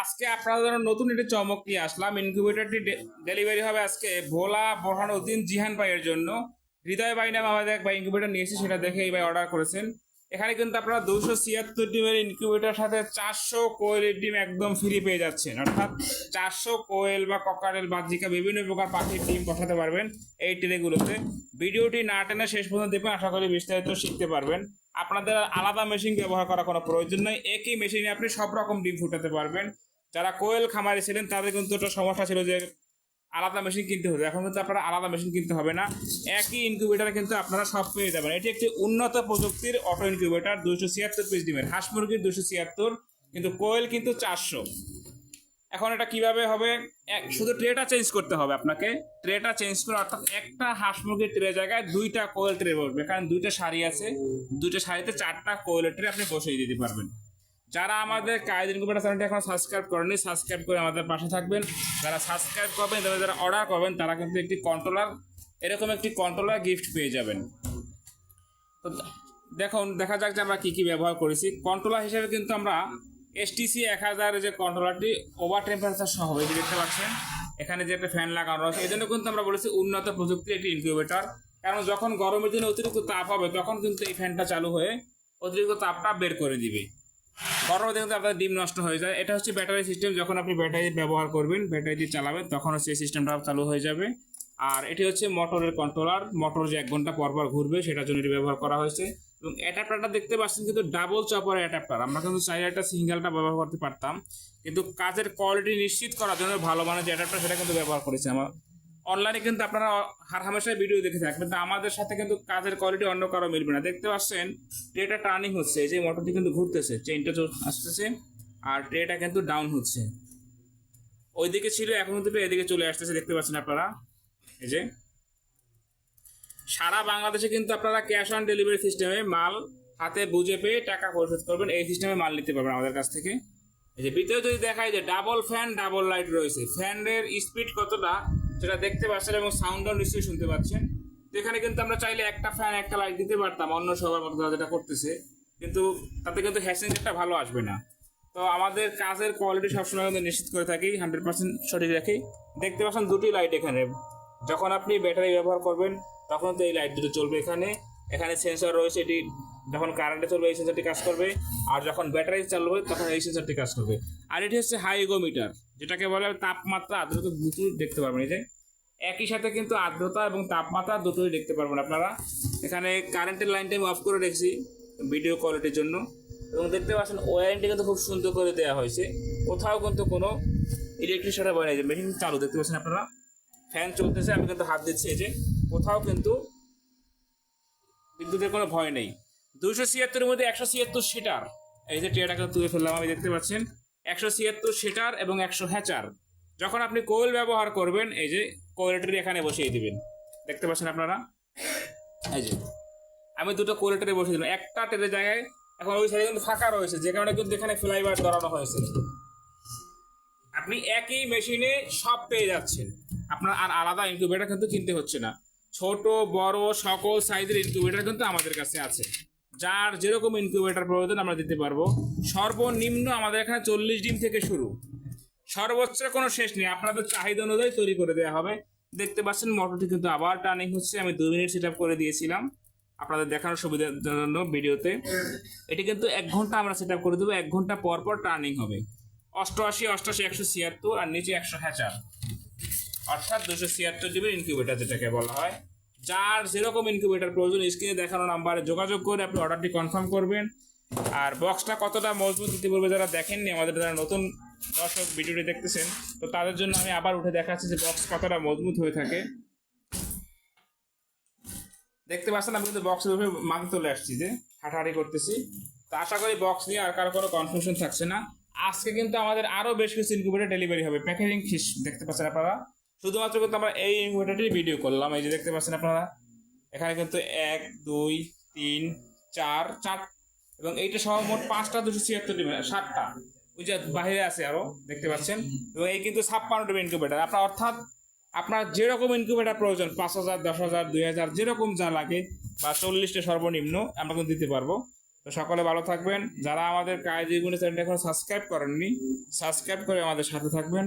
আজকে আপনাদের জন্য নতুন একটি চমক নিয়ে আসলাম। ইনকিউবেটরটি ডেলিভারি হবে আজকে ভোলা বোরহানুদ্দিন জিহান ভাইয়ের জন্য। হৃদয় ভাই নামে আমাদের এক ভাই ইনকিউবেটর নিয়ে এসে সেটা দেখে এই ভাই অর্ডার করেছেন। এখানে কিন্তু আপনারা দুশো ছিয়াত্তর ডিমের ইনকিউবেটার সাথে চারশো কোয়েলের ডিম একদম ফ্রি পেয়ে যাচ্ছেন। অর্থাৎ চারশো কোয়েল বা ককারেল বাজিকা বিভিন্ন প্রকার পাখির ডিম বসাতে পারবেন এই ট্রেগুলোতে। ভিডিওটি না টেনে শেষ পর্যন্ত দেখবেন, আশা করি বিস্তারিত শিখতে পারবেন। আপনাদের আলাদা মেশিন ব্যবহার করার কোনো প্রয়োজন নয় একই মেশিনে আপনি সব রকম ডিম ফুটাতে পারবেন। যারা কোয়েল খামারে ছিলেন, তাদের কিন্তু একটা সমস্যা ছিল যে আলাদা মেশিন কিনতে হতো। এখন কিন্তু আপনারা আলাদা মেশিন কিনতে হবে না। একই ইনকিউবেটারে কিন্তু আপনারা সব পেয়ে যাবেন। এটি একটি উন্নত প্রযুক্তির অটো ইনকিউবেটার দুশো ছিয়াত্তর পিস ডিমের। হাঁস মুরগির দুশো ছিয়াত্তর, কিন্তু কোয়েল কিন্তু চারশো। এখন এটা কীভাবে হবে? শুধু ট্রেটা চেঞ্জ করতে হবে আপনাকে। ট্রেটা চেঞ্জ করে অর্থাৎ একটা হাঁস মুরগির ট্রে জায়গায় দুইটা কোয়েল ট্রে বসবে। কারণ দুইটা শাড়ি আছে। দুইটা শাড়িতে চারটা কোয়েলের ট্রে আপনি বসিয়ে দিতে পারবেন। যারা আমাদের কায়দিন কুপার চ্যানেলটি এখন সাবস্ক্রাইব করেনি সাবস্ক্রাইব করে আমাদের পাশে থাকবেন। যারা সাবস্ক্রাইব করবেন তারা যারা অর্ডার করবেন, তারা কিন্তু একটি কন্ট্রোলার এরকম একটি কন্ট্রোলার গিফট পেয়ে যাবেন। তো দেখুন, দেখা যাক যে আমরা কী কী ব্যবহার করেছি। কন্ট্রোলার হিসেবে কিন্তু আমরা এসটিসি এক হাজার যে কন্ট্রোলারটি ওভার টেম্পারেচার সহ যে দেখতে পাচ্ছেন, এখানে যে একটা ফ্যান লাগানো রয়েছে, এই জন্য কিন্তু আমরা বলেছি উন্নত প্রযুক্তির একটি ইনকিউবেটর কারণ যখন গরমের দিনে অতিরিক্ত তাপ হবে, তখন কিন্তু এই ফ্যানটা চালু হয়ে অতিরিক্ত তাপটা বের করে দিবে। দিনে কিন্তু আপনার ডিম নষ্ট হয়ে যায়। এটা হচ্ছে ব্যাটারি সিস্টেম। যখন আপনি ব্যাটারি ব্যবহার করবেন, ব্যাটারি দিয়ে চালাবেন, তখন হচ্ছে এই সিস্টেমটা চালু হয়ে যাবে। আর এটি হচ্ছে মোটরের কন্ট্রোলার মোটর যে এক ঘণ্টা পর পর ঘুরবে, সেটার জন্য এটি ব্যবহার করা হয়েছে। এবং অ্যাডাপ্টারটা দেখতে পাচ্ছেন কিন্তু ডাবল চপার অ্যাডাপ্টার আমরা কিন্তু চাইলে একটা সিঙ্গেলটা ব্যবহার করতে পারতাম। কিন্তু কাজের কোয়ালিটি নিশ্চিত করার জন্য ভালো মানের যে অ্যাডাপ্টার সেটা কিন্তু ব্যবহার করেছে আমার। অনলাইনে কিন্তু আপনারা হার হামেশাই ভিডিও দেখে থাকবেন, কিন্তু আমাদের সাথে কিন্তু কাজের কোয়ালিটি অন্য কারও মিলবে না। দেখতে পাচ্ছেন ট্রেটা টার্নিং হচ্ছে, এই যে মোটরটি কিন্তু ঘুরতেছে চেইনটা আসতেছে, আর ট্রেটা কিন্তু ডাউন হচ্ছে। ওইদিকে ছিল, এখন কিন্তু এদিকে চলে আসতেছে, দেখতে পাচ্ছেন আপনারা। এই যে, সারা বাংলাদেশে কিন্তু আপনারা ক্যাশ অন ডেলিভারি সিস্টেমে মাল হাতে বুঝে পেয়ে টাকা পরিশোধ করবেন, এই সিস্টেমে মাল নিতে পারবেন আমাদের কাছ থেকে। এই যে, ভিতরে যদি দেখায় যে ডাবল ফ্যান ডাবল লাইট রয়েছে ফ্যানের স্পিড কতটা? সেটা দেখতে পাচ্ছেন এবং সাউন্ডও নিশ্চয়ই শুনতে পাচ্ছেন। এখানে কিন্তু আমরা চাইলে একটা ফ্যান একটা লাইট দিতে পারতাম অন্য সবার মতো যেটা করতেছে। কিন্তু তাতে কিন্তু হ্যাসেঞ্জারটা ভালো আসবে না। তো আমাদের কাজের কোয়ালিটি সবসময় কিন্তু নিশ্চিত করে থাকি হান্ড্রেড পার্সেন্ট সঠিক রাখি। দেখতে পাচ্ছেন দুটি লাইট এখানে। যখন আপনি ব্যাটারি ব্যবহার করবেন, তখন তো এই লাইট দুটো চলবে এখানে। এখানে সেন্সর রয়েছে, এটি যখন কারেন্টে চলবে, এই সেন্সরটি কাজ করবে। আর যখন ব্যাটারি চালবে, তখন এই সেন্সরটি কাজ করবে। আর এটি হচ্ছে হাইগোমিটার যেটাকে বলে তাপমাত্রা আর্দ্রতা দুটোই দেখতে পারবেন। এই যে, একই সাথে কিন্তু আর্দ্রতা এবং তাপমাত্রা দুটোই দেখতে পারবেন আপনারা। এখানে কারেন্টের লাইনটা আমি অফ করে রেখেছি ভিডিও কোয়ালিটির জন্য। এবং দেখতে পাচ্ছেন ওয়ারেন্টি কিন্তু খুব সুন্দর করে দেওয়া হয়েছে। কোথাও কিন্তু কোনো ইলেকট্রিক সাথে বয় নাই। মেশিন চালু, দেখতে পাচ্ছেন আপনারা? ফ্যান চলতেছে, আমি কিন্তু হাত দিচ্ছি, এই যে। কোথাও কিন্তু বিদ্যুতের কোনো ভয় নেই। দুশো ছিয়াত্তরের মধ্যে একশো ছিয়াত্তর সিটার। এই যে ট্রেটাকে তুলে ফেললাম আমি দেখতে পাচ্ছেন, একশো ছিয়াত্তর সিটার এবং একশো হ্যাচার। যখন আপনি কোয়েল ব্যবহার করবেন, এই যে কোয়েলটারি এখানে বসিয়ে দিবেন। দেখতে পাচ্ছেন আপনারা? এই যে, আমি দুটো কোয়েলটারি বসিয়ে দিলাম। একটা টেরের জায়গায়, এখন ওই সাইডে কিন্তু ফাঁকা রয়েছে, যে কারণে কিন্তু এখানে ফ্লাইবার ধরানো হয়েছে। আপনি একই মেশিনে সব পেয়ে যাচ্ছেন। আপনার আর আলাদা ইনকিউবেটার কিন্তু কিনতে হচ্ছে না। ছোট, বড়, সকল সাইজের ইনকিউবেটার কিন্তু আমাদের কাছে আছে। যার যেরকম ইনকিউবেটার প্রয়োজন আমরা দিতে পারব। সর্বনিম্ন আমাদের এখানে চল্লিশ ডিম থেকে শুরু। সর্বোচ্চ কোনো শেষ নেই। আপনাদের চাহিদা অনুযায়ী তৈরি করে দেওয়া হবে। দেখতে পাচ্ছেন মোটরটি কিন্তু আবার টার্নিং হচ্ছে। আমি দুই মিনিট সেট করে দিয়েছিলাম। আপনাদের দেখানোর সুবিধার জন্য ভিডিওতে। এটি কিন্তু এক ঘণ্টা আমরা সেট করে দেবো। এক ঘণ্টা পর পর টার্নিং হবে। অষ্টআশি অষ্টআশি একশো ছিয়াত্তর আর নিচে একশো হ্যাচার অর্থাৎ দুশো ছিয়াত্তর জিবির ইনকিউবেটার যেটাকে বলা হয়। যার যেরকম ইনকিউবেটার প্রয়োজন স্ক্রিনে দেখানো নাম্বারে যোগাযোগ করে আপনি অর্ডারটি কনফার্ম করবেন। আর বক্সটা কতটা মজবুত ইতিপূর্বে যারা দেখেননি, আমাদের যারা নতুন দর্শক ভিডিওটি দেখতেছেন, তো তাদের জন্য আমি আবার উঠে দেখাচ্ছি যে বক্স কতটা মজবুত হয়ে থাকে। দেখতে পাচ্ছেন, আমি কিন্তু বক্সের উপরে মাথা তুলে আসছি যে হাঁটাহাঁটি করতেছি। তো আশা করি বক্স নিয়ে আর কারও কোনো কনফিউশন থাকছে না। আজকে কিন্তু আমাদের আরও বেশ কিছু ইনকিউবেটার ডেলিভারি হবে। প্যাকেজিং ফিস দেখতে পাচ্ছেন আপনারা? শুধুমাত্র কিন্তু আমরা এই ইনকিউবেটারটি ভিডিও করলাম। এই যে দেখতে পাচ্ছেন আপনারা, এখানে কিন্তু এক, দুই, তিন, চার চার, এবং এইটা সহ মোট পাঁচটা দুশো ছিয়াত্তর ডিম সাতটা। ওই যে বাইরে আছে আরও, দেখতে পাচ্ছেন? এবং এই কিন্তু ছাপ্পান্ন ডিম ইনকিউবেটার আপনার অর্থাৎ আপনার যেরকম ইনকিউবেটার প্রয়োজন, পাঁচ হাজার, দশ হাজার, দুই হাজার, যেরকম যা লাগে, বা চল্লিশটা সর্বনিম্ন আমরা কিন্তু দিতে পারব। তো সকলে ভালো থাকবেন। যারা আমাদের কায়দি গুণী চ্যানেলটা এখন সাবস্ক্রাইব করেননি সাবস্ক্রাইব করে আমাদের সাথে থাকবেন।